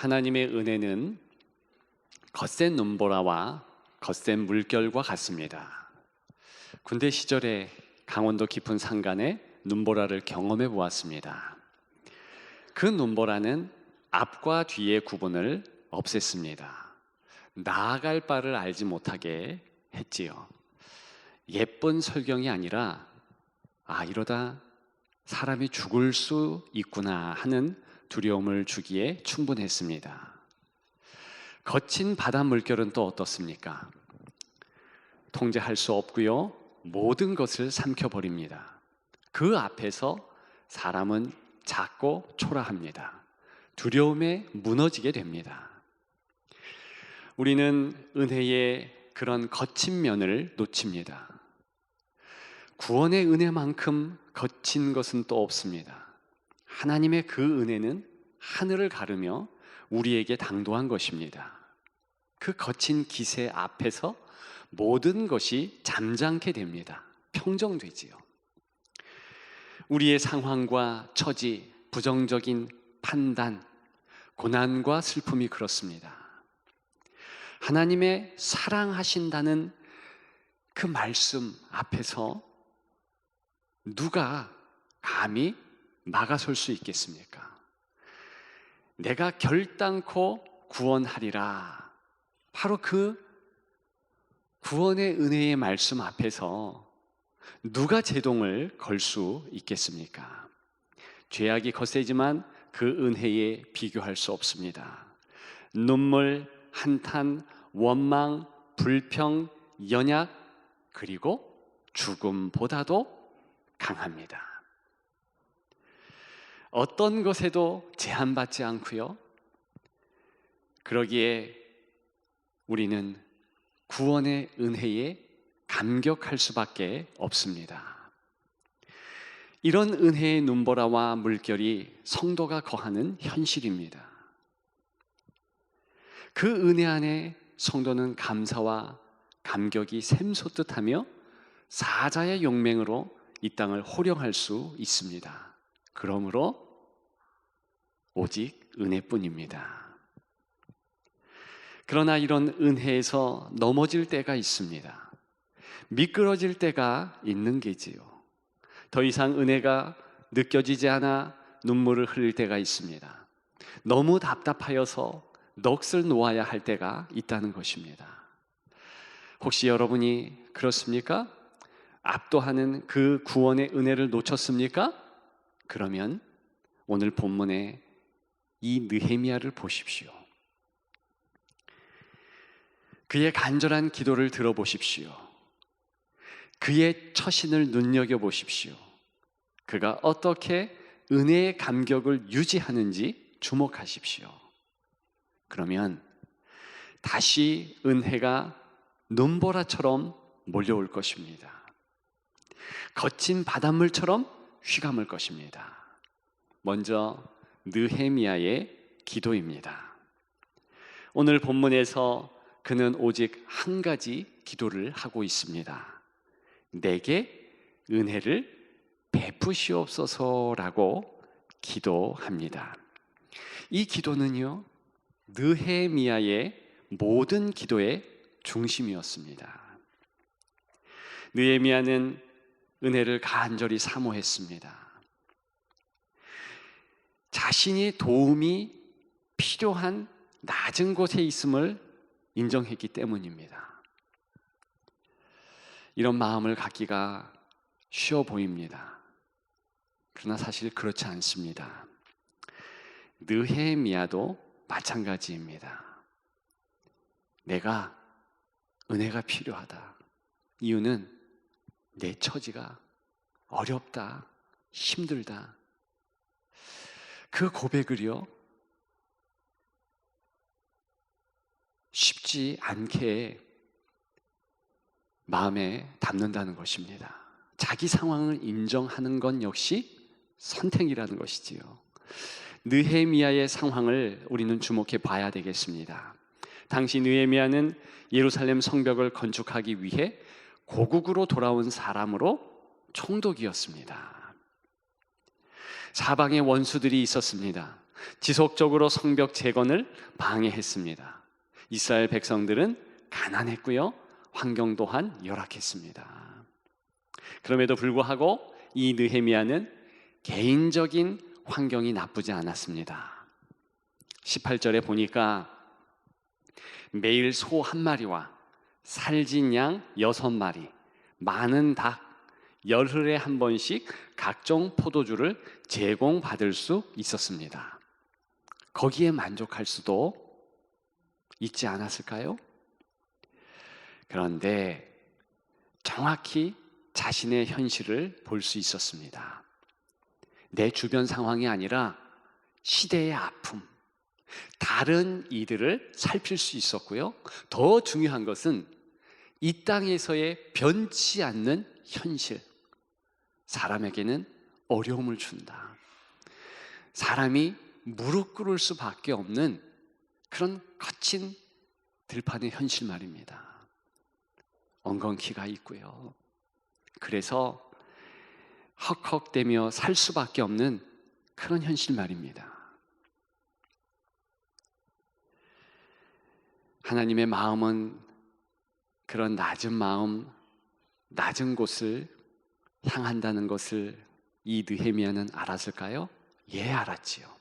하나님의 은혜는 거센 눈보라와 거센 물결과 같습니다. 군대 시절에 강원도 깊은 산간에 눈보라를 경험해 보았습니다. 그 눈보라는 앞과 뒤의 구분을 없앴습니다. 나아갈 바를 알지 못하게 했지요. 예쁜 설경이 아니라 아 이러다 사람이 죽을 수 있구나 하는 두려움을 주기에 충분했습니다. 거친 바다 물결은 또 어떻습니까? 통제할 수 없고요. 모든 것을 삼켜버립니다. 그 앞에서 사람은 작고 초라합니다. 두려움에 무너지게 됩니다. 우리는 은혜의 그런 거친 면을 놓칩니다. 구원의 은혜만큼 거친 것은 또 없습니다. 하나님의 그 은혜는 하늘을 가르며 우리에게 당도한 것입니다. 그 거친 기세 앞에서 모든 것이 잠잠케 됩니다. 평정되지요. 우리의 상황과 처지, 부정적인 판단, 고난과 슬픔이 그렇습니다. 하나님의 사랑하신다는 그 말씀 앞에서 누가 감히 막아설 수 있겠습니까? 내가 결단코 구원하리라. 바로 그 구원의 은혜의 말씀 앞에서 누가 제동을 걸 수 있겠습니까? 죄악이 거세지만 그 은혜에 비교할 수 없습니다. 눈물, 한탄, 원망, 불평, 연약, 그리고 죽음보다도 강합니다. 어떤 것에도 제한받지 않고요. 그러기에 우리는 구원의 은혜에 감격할 수밖에 없습니다. 이런 은혜의 눈보라와 물결이 성도가 거하는 현실입니다. 그 은혜 안에 성도는 감사와 감격이 샘솟듯 하며 사자의 용맹으로 이 땅을 호령할 수 있습니다. 그러므로 오직 은혜뿐입니다. 그러나 이런 은혜에서 넘어질 때가 있습니다. 미끄러질 때가 있는 게지요. 더 이상 은혜가 느껴지지 않아 눈물을 흘릴 때가 있습니다. 너무 답답하여서 넋을 놓아야 할 때가 있다는 것입니다. 혹시 여러분이 그렇습니까? 압도하는 그 구원의 은혜를 놓쳤습니까? 그러면 오늘 본문에 이 느헤미야를 보십시오. 그의 간절한 기도를 들어보십시오. 그의 처신을 눈여겨 보십시오. 그가 어떻게 은혜의 감격을 유지하는지 주목하십시오. 그러면 다시 은혜가 눈보라처럼 몰려올 것입니다. 거친 바닷물처럼 휘감을 것입니다. 먼저 느헤미야의 기도입니다. 오늘 본문에서 그는 오직 한 가지 기도를 하고 있습니다. 내게 은혜를 베푸시옵소서라고 기도합니다. 이 기도는요, 느헤미야의 모든 기도의 중심이었습니다. 느헤미야는 은혜를 간절히 사모했습니다. 자신이 도움이 필요한 낮은 곳에 있음을 인정했기 때문입니다. 이런 마음을 갖기가 쉬워 보입니다. 그러나 사실 그렇지 않습니다. 느헤미야도 마찬가지입니다. 내가 은혜가 필요하다. 이유는 내 처지가 어렵다, 힘들다. 그 고백을요, 쉽지 않게 마음에 담는다는 것입니다. 자기 상황을 인정하는 건 역시 선택이라는 것이지요. 느헤미야의 상황을 우리는 주목해 봐야 되겠습니다. 당시 느헤미야는 예루살렘 성벽을 건축하기 위해 고국으로 돌아온 사람으로 총독이었습니다. 사방에 원수들이 있었습니다. 지속적으로 성벽 재건을 방해했습니다. 이스라엘 백성들은 가난했고요. 환경 또한 열악했습니다. 그럼에도 불구하고 이 느헤미야는 개인적인 환경이 나쁘지 않았습니다. 18절에 보니까 매일 소 한 마리와 살진 양 여섯 마리, 많은 닭 열흘에 한 번씩 각종 포도주를 제공받을 수 있었습니다. 거기에 만족할 수도 있지 않았을까요? 그런데 정확히 자신의 현실을 볼 수 있었습니다. 내 주변 상황이 아니라 시대의 아픔, 다른 이들을 살필 수 있었고요. 더 중요한 것은 이 땅에서의 변치 않는 현실, 사람에게는 어려움을 준다. 사람이 무릎 꿇을 수밖에 없는 그런 거친 들판의 현실 말입니다. 엉겅퀴가 있고요. 그래서 헉헉대며 살 수밖에 없는 그런 현실 말입니다. 하나님의 마음은 그런 낮은 마음, 낮은 곳을 향한다는 것을 이 느헤미야는 알았을까요? 예, 알았지요.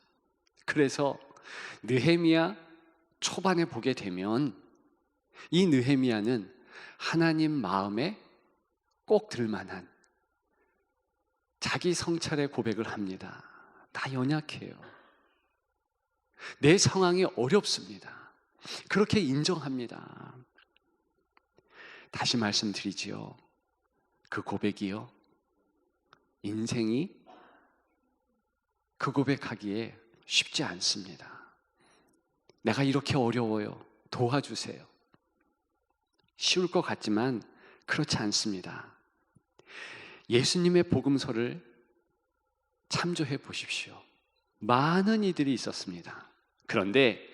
그래서 느헤미야 초반에 보게 되면 이 느헤미야는 하나님 마음에 꼭 들만한 자기 성찰의 고백을 합니다. 나 연약해요. 내 상황이 어렵습니다. 그렇게 인정합니다. 다시 말씀드리지요. 그 고백이요. 인생이 그 고백하기에 쉽지 않습니다. 내가 이렇게 어려워요. 도와주세요. 쉬울 것 같지만 그렇지 않습니다. 예수님의 복음서를 참조해 보십시오. 많은 이들이 있었습니다. 그런데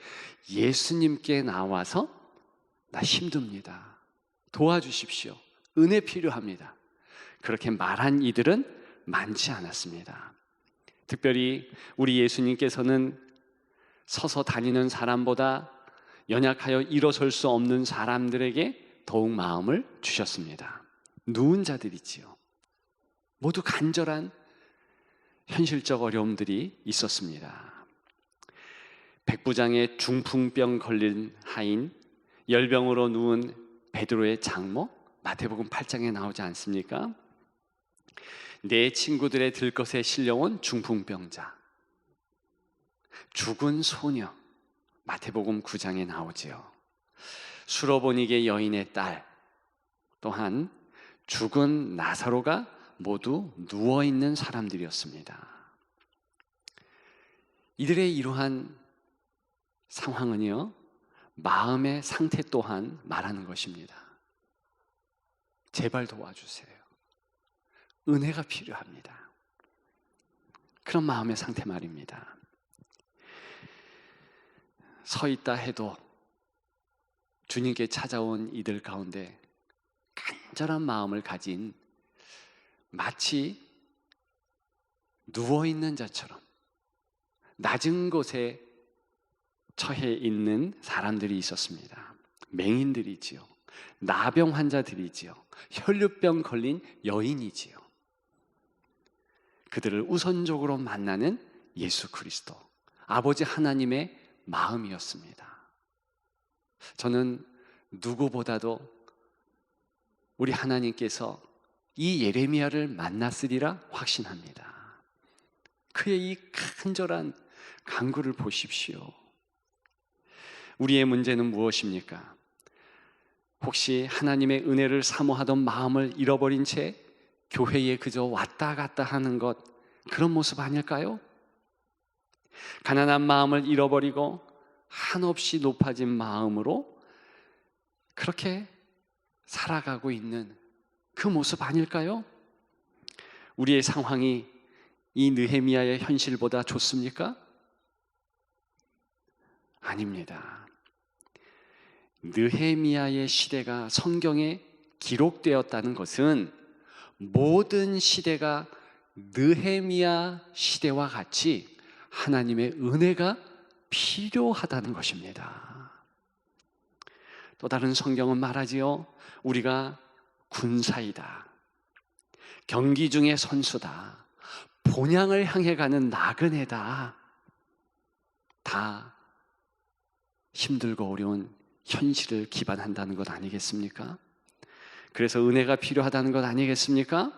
예수님께 나와서 나 힘듭니다. 도와주십시오. 은혜 필요합니다. 그렇게 말한 이들은 많지 않았습니다. 특별히 우리 예수님께서는 서서 다니는 사람보다 연약하여 일어설 수 없는 사람들에게 더욱 마음을 주셨습니다. 누운 자들이지요. 모두 간절한 현실적 어려움들이 있었습니다. 백부장의 중풍병 걸린 하인, 열병으로 누운 베드로의 장모, 마태복음 8장에 나오지 않습니까? 내 친구들의 들것에 실려온 중풍병자, 죽은 소녀, 마태복음 9장에 나오지요. 수로보니게 여인의 딸, 또한 죽은 나사로가 모두 누워 있는 사람들이었습니다. 이들의 이러한 상황은요, 마음의 상태 또한 말하는 것입니다. 제발 도와주세요. 은혜가 필요합니다. 그런 마음의 상태 말입니다. 서 있다 해도 주님께 찾아온 이들 가운데 간절한 마음을 가진 마치 누워 있는 자처럼 낮은 곳에 처해 있는 사람들이 있었습니다. 맹인들이지요. 나병 환자들이지요. 혈류병 걸린 여인이지요. 그들을 우선적으로 만나는 예수 그리스도, 아버지 하나님의 마음이었습니다. 저는 누구보다도 우리 하나님께서 이 예레미야를 만났으리라 확신합니다. 그의 이 간절한 간구를 보십시오. 우리의 문제는 무엇입니까? 혹시 하나님의 은혜를 사모하던 마음을 잃어버린 채 교회에 그저 왔다 갔다 하는 것 그런 모습 아닐까요? 가난한 마음을 잃어버리고 한없이 높아진 마음으로 그렇게 살아가고 있는 그 모습 아닐까요? 우리의 상황이 이 느헤미야의 현실보다 좋습니까? 아닙니다. 느헤미야의 시대가 성경에 기록되었다는 것은 모든 시대가 느헤미야 시대와 같이 하나님의 은혜가 필요하다는 것입니다. 또 다른 성경은 말하지요. 우리가 군사이다. 경기 중의 선수다. 본향을 향해 가는 나그네다. 다 힘들고 어려운 현실을 기반한다는 것 아니겠습니까? 그래서 은혜가 필요하다는 것 아니겠습니까?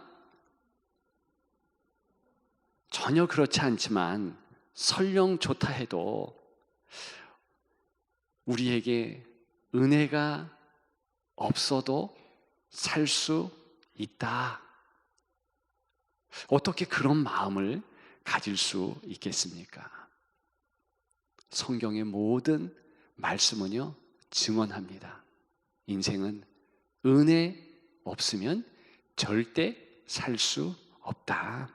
전혀 그렇지 않지만 설령 좋다 해도 우리에게 은혜가 없어도 살 수 있다. 어떻게 그런 마음을 가질 수 있겠습니까? 성경의 모든 말씀은요, 증언합니다. 인생은 은혜 없으면 절대 살 수 없다.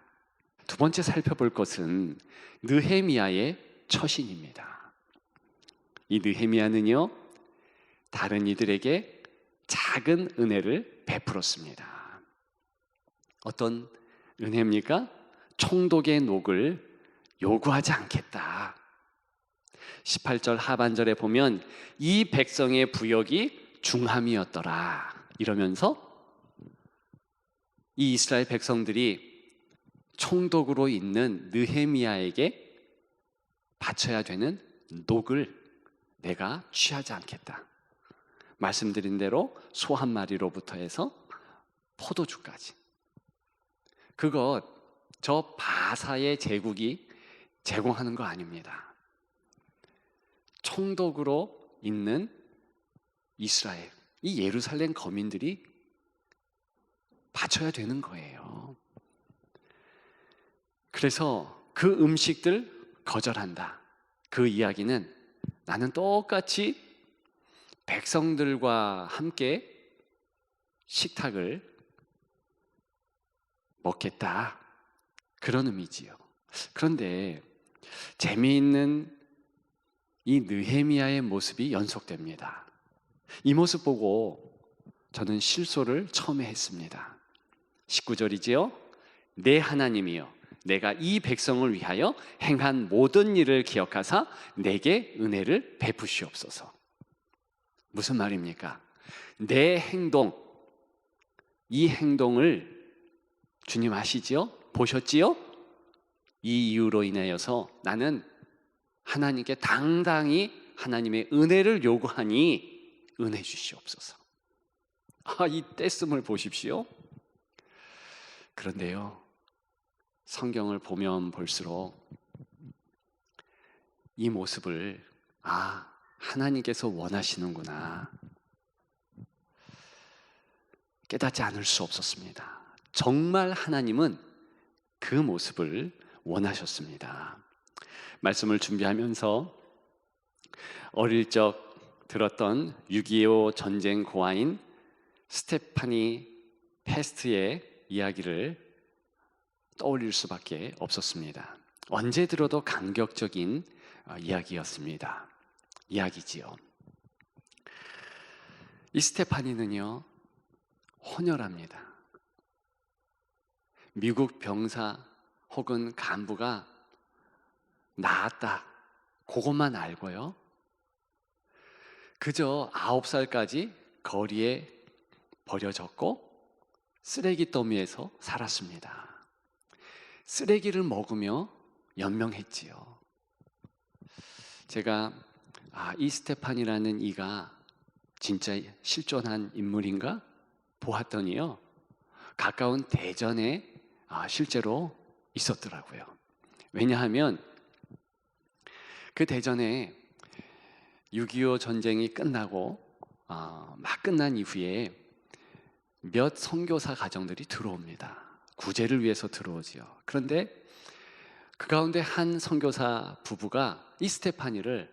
두 번째 살펴볼 것은 느헤미야의 처신입니다. 이 느헤미야는요, 다른 이들에게 작은 은혜를 베풀었습니다. 어떤 은혜입니까? 총독의 녹을 요구하지 않겠다. 18절 하반절에 보면 이 백성의 부역이 중함이었더라. 이러면서 이 이스라엘 백성들이 총독으로 있는 느헤미야에게 바쳐야 되는 녹을 내가 취하지 않겠다. 말씀드린 대로 소 한 마리로부터 해서 포도주까지. 그것 저 바사의 제국이 제공하는 거 아닙니다. 총독으로 있는 이스라엘, 이 예루살렘 거민들이 바쳐야 되는 거예요. 그래서 그 음식들 거절한다. 그 이야기는 나는 똑같이 백성들과 함께 식탁을 먹겠다. 그런 의미지요. 그런데 재미있는 이 느헤미야의 모습이 연속됩니다. 이 모습 보고 저는 실소를 처음에 했습니다. 19절이지요. 내 하나님이여 내가 이 백성을 위하여 행한 모든 일을 기억하사 내게 은혜를 베푸시옵소서. 무슨 말입니까? 내 행동 이 행동을 주님 아시지요? 보셨지요? 이 이유로 인하여서 나는 하나님께 당당히 하나님의 은혜를 요구하니 은혜 주시옵소서. 아, 이 떼씀을 보십시오. 그런데요, 성경을 보면 볼수록 이 모습을, 아, 하나님께서 원하시는구나. 깨닫지 않을 수 없었습니다. 정말 하나님은 그 모습을 원하셨습니다. 말씀을 준비하면서 어릴 적 들었던 6.25 전쟁 고아인 스테파니 페스트의 이야기를 떠올릴 수밖에 없었습니다. 언제 들어도 감격적인 어, 이야기였습니다. 이야기지요. 이 스테파니는요, 헌혈합니다. 미국 병사 혹은 간부가 나았다. 그것만 알고요. 그저 아홉 살까지 거리에 버려졌고 쓰레기 더미에서 살았습니다. 쓰레기를 먹으며 연명했지요. 제가 아, 이 스테판이라는 이가 진짜 실존한 인물인가 보았더니요. 가까운 대전에 아, 실제로 있었더라고요. 왜냐하면 그 대전에 6.25 전쟁이 끝나고 어, 막 끝난 이후에 몇 선교사 가정들이 들어옵니다. 구제를 위해서 들어오지요. 그런데 그 가운데 한 선교사 부부가 이 스테파니를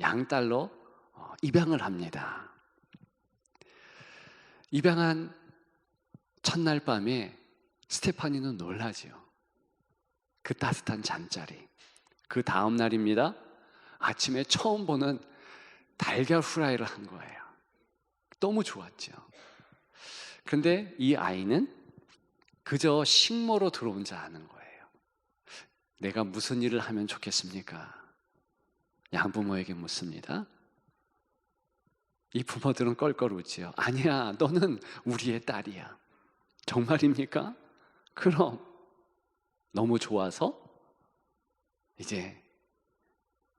양딸로 어, 입양을 합니다. 입양한 첫날 밤에 스테파니는 놀라지요. 그 따뜻한 잠자리. 그 다음 날입니다. 아침에 처음 보는 달걀 후라이를 한 거예요. 너무 좋았죠. 그런데 이 아이는 그저 식모로 들어온 줄 아는 거예요. 내가 무슨 일을 하면 좋겠습니까? 양부모에게 묻습니다. 이 부모들은 껄껄 웃지요. 아니야, 너는 우리의 딸이야. 정말입니까? 그럼 너무 좋아서 이제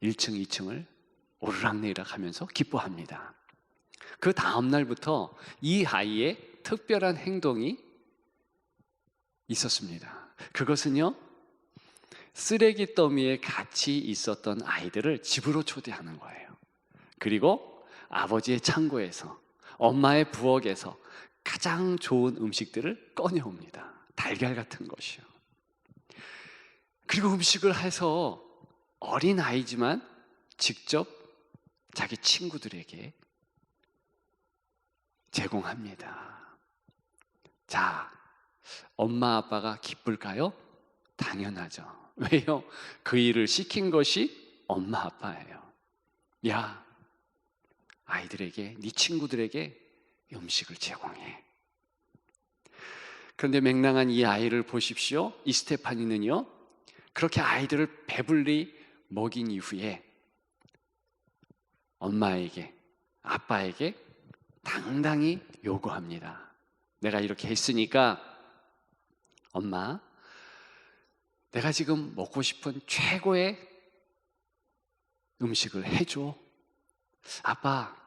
1층, 2층을 오르락내리락 하면서 기뻐합니다. 그 다음 날부터 이 아이의 특별한 행동이 있었습니다. 그것은요, 쓰레기 더미에 같이 있었던 아이들을 집으로 초대하는 거예요. 그리고 아버지의 창고에서, 엄마의 부엌에서 가장 좋은 음식들을 꺼내옵니다. 달걀 같은 것이요. 그리고 음식을 해서 어린 아이지만 직접 자기 친구들에게 제공합니다. 자, 엄마 아빠가 기쁠까요? 당연하죠. 왜요? 그 일을 시킨 것이 엄마 아빠예요. 야, 아이들에게, 네 친구들에게 음식을 제공해. 그런데 맹랑한 이 아이를 보십시오. 이 스테파니는요, 그렇게 아이들을 배불리 먹인 이후에 엄마에게, 아빠에게 당당히 요구합니다. 내가 이렇게 했으니까 엄마, 내가 지금 먹고 싶은 최고의 음식을 해줘. 아빠,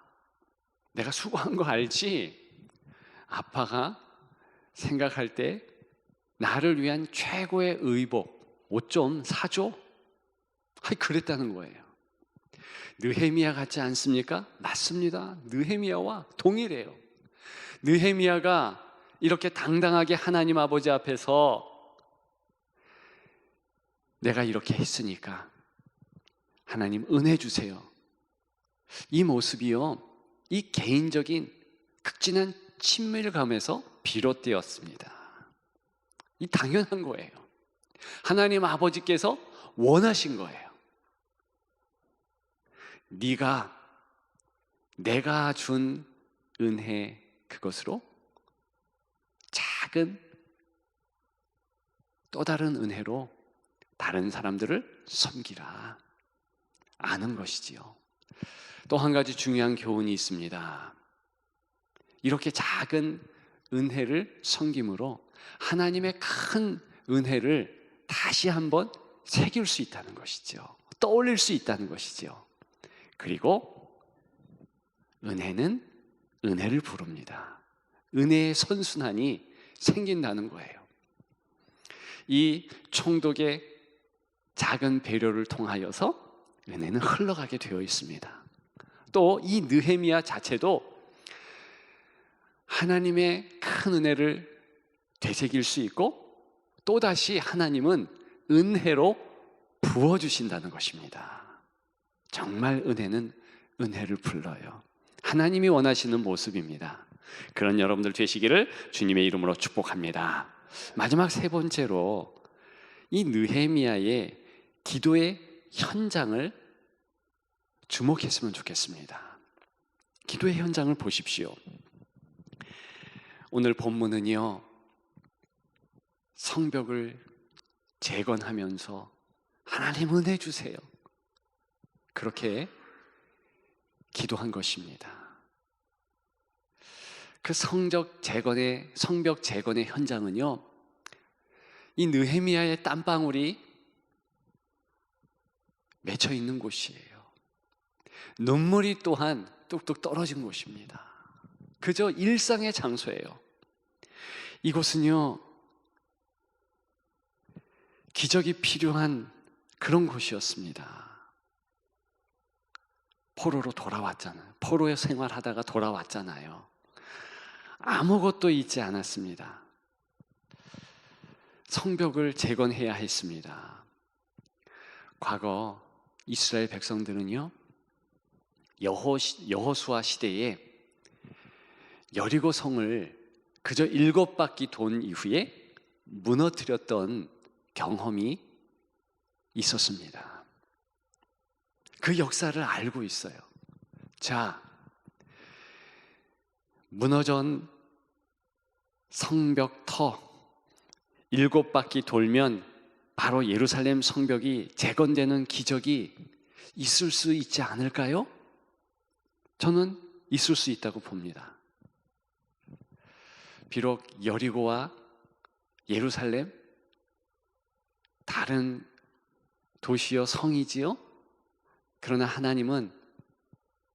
내가 수고한 거 알지? 아빠가 생각할 때 나를 위한 최고의 의복, 옷 좀 사줘? 아니, 그랬다는 거예요. 느헤미야 같지 않습니까? 맞습니다. 느헤미야와 동일해요. 느헤미야가 이렇게 당당하게 하나님 아버지 앞에서 내가 이렇게 했으니까 하나님 은혜 주세요. 이 모습이요. 이 개인적인 극진한 친밀감에서 비롯되었습니다. 이 당연한 거예요. 하나님 아버지께서 원하신 거예요. 네가 내가 준 은혜 그것으로 작은 또 다른 은혜로 다른 사람들을 섬기라 아는 것이지요. 또 한 가지 중요한 교훈이 있습니다. 이렇게 작은 은혜를 섬김으로 하나님의 큰 은혜를 다시 한번 새길 수 있다는 것이죠. 떠올릴 수 있다는 것이죠. 그리고 은혜는 은혜를 부릅니다. 은혜의 선순환이 생긴다는 거예요. 이 총독의 작은 배려를 통하여서 은혜는 흘러가게 되어 있습니다. 또 이 느헤미야 자체도 하나님의 큰 은혜를 되새길 수 있고 또다시 하나님은 은혜로 부어주신다는 것입니다. 정말 은혜는 은혜를 불러요. 하나님이 원하시는 모습입니다. 그런 여러분들 되시기를 주님의 이름으로 축복합니다. 마지막 세 번째로 이 느헤미야의 기도의 현장을 주목했으면 좋겠습니다. 기도의 현장을 보십시오. 오늘 본문은요, 성벽을 재건하면서 하나님 은혜 주세요. 그렇게 기도한 것입니다. 그 성적 재건의 성벽 재건의 현장은요. 이 느헤미야의 땀방울이 맺혀 있는 곳이에요. 눈물이 또한 뚝뚝 떨어진 곳입니다. 그저 일상의 장소예요. 이곳은요. 기적이 필요한 그런 곳이었습니다. 포로로 돌아왔잖아요. 포로의 생활하다가 돌아왔잖아요. 아무것도 있지 않았습니다. 성벽을 재건해야 했습니다. 과거 이스라엘 백성들은요, 여호, 여호수아 시대에 여리고 성을 그저 일곱 바퀴 돈 이후에 무너뜨렸던 경험이 있었습니다. 그 역사를 알고 있어요. 자, 무너진 성벽터 일곱 바퀴 돌면 바로 예루살렘 성벽이 재건되는 기적이 있을 수 있지 않을까요? 저는 있을 수 있다고 봅니다. 비록 여리고와 예루살렘 다른 도시여 성이지요. 그러나 하나님은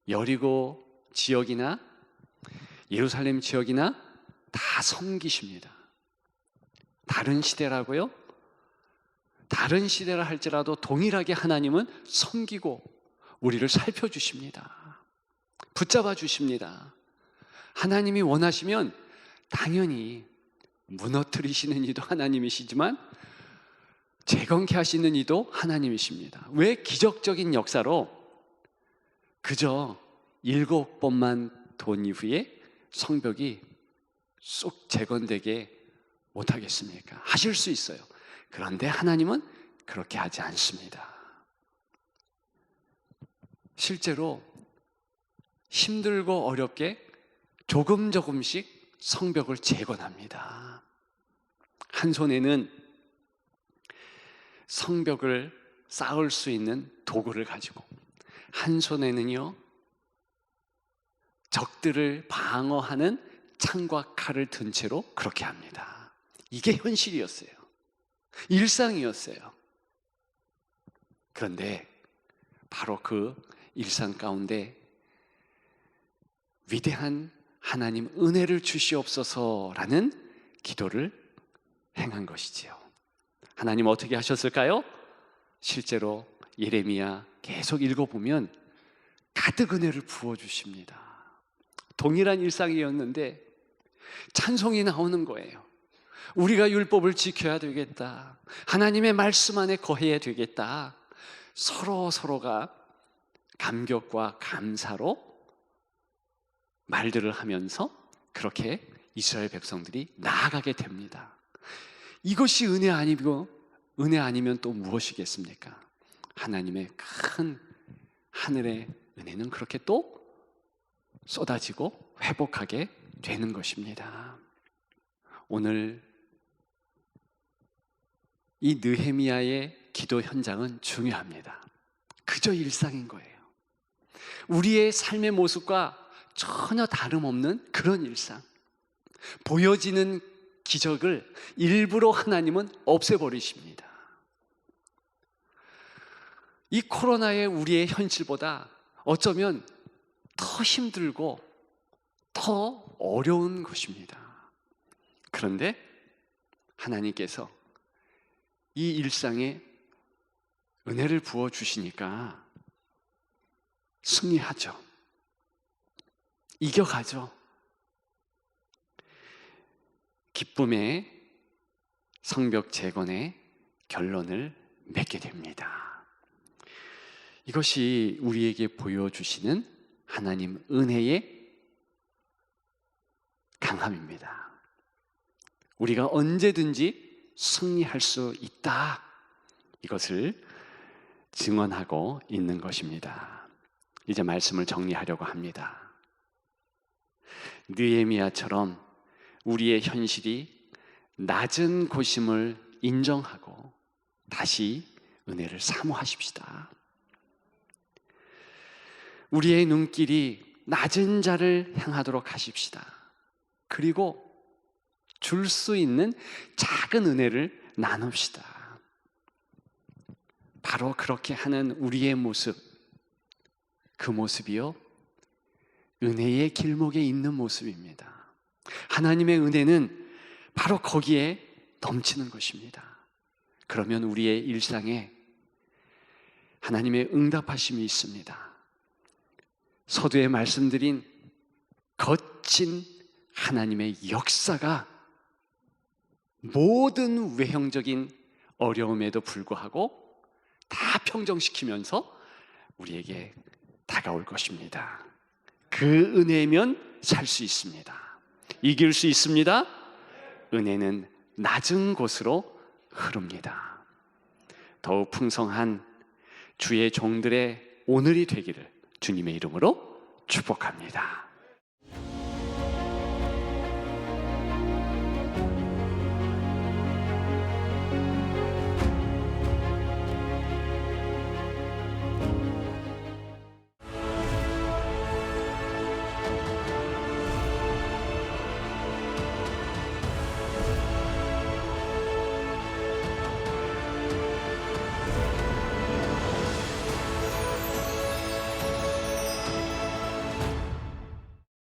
여리고 지역이나 예루살렘 지역이나 다 섬기십니다. 다른 시대라고요? 다른 시대라 할지라도 동일하게 하나님은 섬기고 우리를 살펴주십니다. 붙잡아 주십니다. 하나님이 원하시면 당연히 무너뜨리시는 이도 하나님이시지만 재건케 하시는 이도 하나님이십니다. 왜 기적적인 역사로 그저 일곱 번만 돈 이후에 성벽이 쏙 재건되게 못하겠습니까? 하실 수 있어요. 그런데 하나님은 그렇게 하지 않습니다. 실제로 힘들고 어렵게 조금 조금씩 성벽을 재건합니다. 한 손에는 성벽을 쌓을 수 있는 도구를 가지고 한 손에는요 적들을 방어하는 창과 칼을 든 채로 그렇게 합니다. 이게 현실이었어요. 일상이었어요. 그런데 바로 그 일상 가운데 위대한 하나님 은혜를 주시옵소서라는 기도를 행한 것이지요. 하나님 어떻게 하셨을까요? 실제로 예레미야 계속 읽어보면 가득 은혜를 부어주십니다. 동일한 일상이었는데 찬송이 나오는 거예요. 우리가 율법을 지켜야 되겠다. 하나님의 말씀 안에 거해야 되겠다. 서로 서로가 감격과 감사로 말들을 하면서 그렇게 이스라엘 백성들이 나아가게 됩니다. 이것이 은혜 아니고 은혜 아니면 또 무엇이겠습니까? 하나님의 큰 하늘의 은혜는 그렇게 또 쏟아지고 회복하게 되는 것입니다. 오늘 이 느헤미야의 기도 현장은 중요합니다. 그저 일상인 거예요. 우리의 삶의 모습과 전혀 다름없는 그런 일상. 보여지는 기적을 일부러 하나님은 없애버리십니다. 이 코로나의 우리의 현실보다 어쩌면 더 힘들고 더 어려운 것입니다. 그런데 하나님께서 이 일상에 은혜를 부어 주시니까 승리하죠. 이겨가죠. 기쁨의 성벽 재건의 결론을 맺게 됩니다. 이것이 우리에게 보여주시는 하나님 은혜의 강함입니다. 우리가 언제든지 승리할 수 있다. 이것을 증언하고 있는 것입니다. 이제 말씀을 정리하려고 합니다. 느에미아처럼 우리의 현실이 낮은 곳임을 인정하고 다시 은혜를 사모하십시다. 우리의 눈길이 낮은 자를 향하도록 하십시다. 그리고 줄 수 있는 작은 은혜를 나눕시다. 바로 그렇게 하는 우리의 모습, 그 모습이요. 은혜의 길목에 있는 모습입니다. 하나님의 은혜는 바로 거기에 넘치는 것입니다. 그러면 우리의 일상에 하나님의 응답하심이 있습니다. 서두에 말씀드린 거친 하나님의 역사가 모든 외형적인 어려움에도 불구하고 다 평정시키면서 우리에게 다가올 것입니다. 그 은혜면 살 수 있습니다. 이길 수 있습니다. 은혜는 낮은 곳으로 흐릅니다. 더욱 풍성한 주의 종들의 오늘이 되기를 주님의 이름으로 축복합니다.